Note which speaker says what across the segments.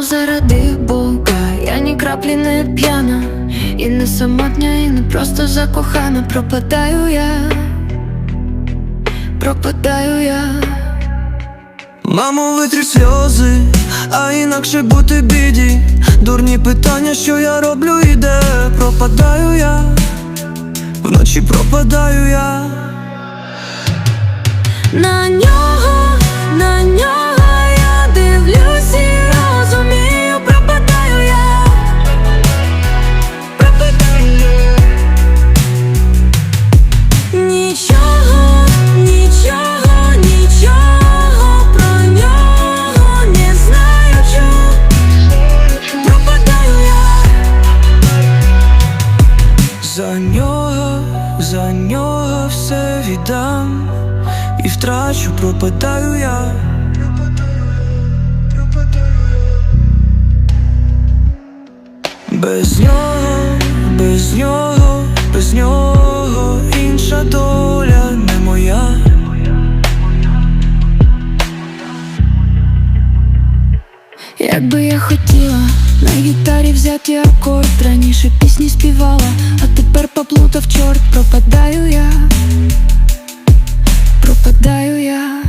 Speaker 1: взагалі не п'яна, і не самотня, і не просто закохана. Пропадаю я, пропадаю я.
Speaker 2: Мамо, витрі сльози, а інакше бути біді. Дурні питання, що я роблю і де пропадаю я, вночі пропадаю я.
Speaker 1: На нього,
Speaker 2: За нього, за нього все віддам і втрачу, пропадаю я. Без нього, без нього, без нього інша доля не моя.
Speaker 1: Якби я хотіла на гітарі взяти акорд Раніше пісні співала, а тепер поплутав чорт Пропадаю я, пропадаю я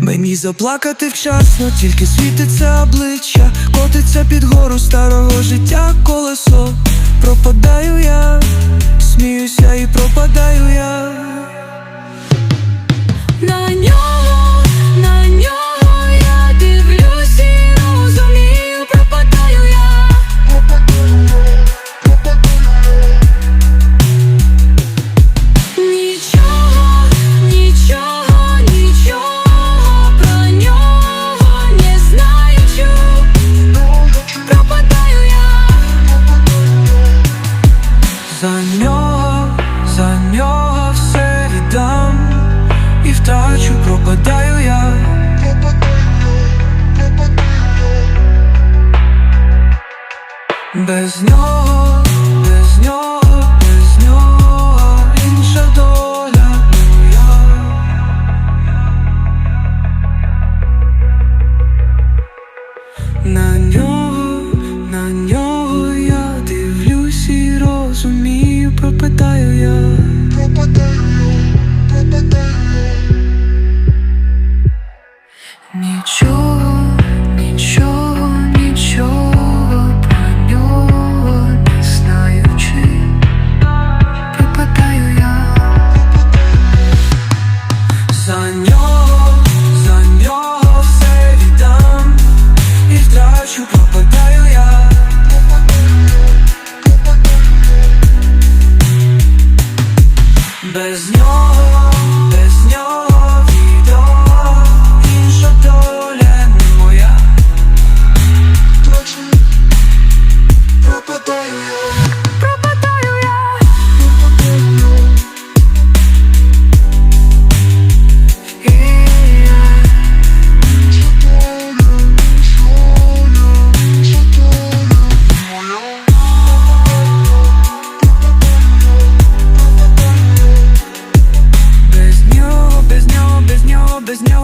Speaker 2: Мені заплакати вчасно, тільки світиться обличчя, котиться під гору старого життя колесо. Пропадаю я, сміюся і пропадаю я.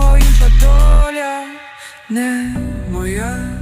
Speaker 1: кого інша доля не
Speaker 2: моя.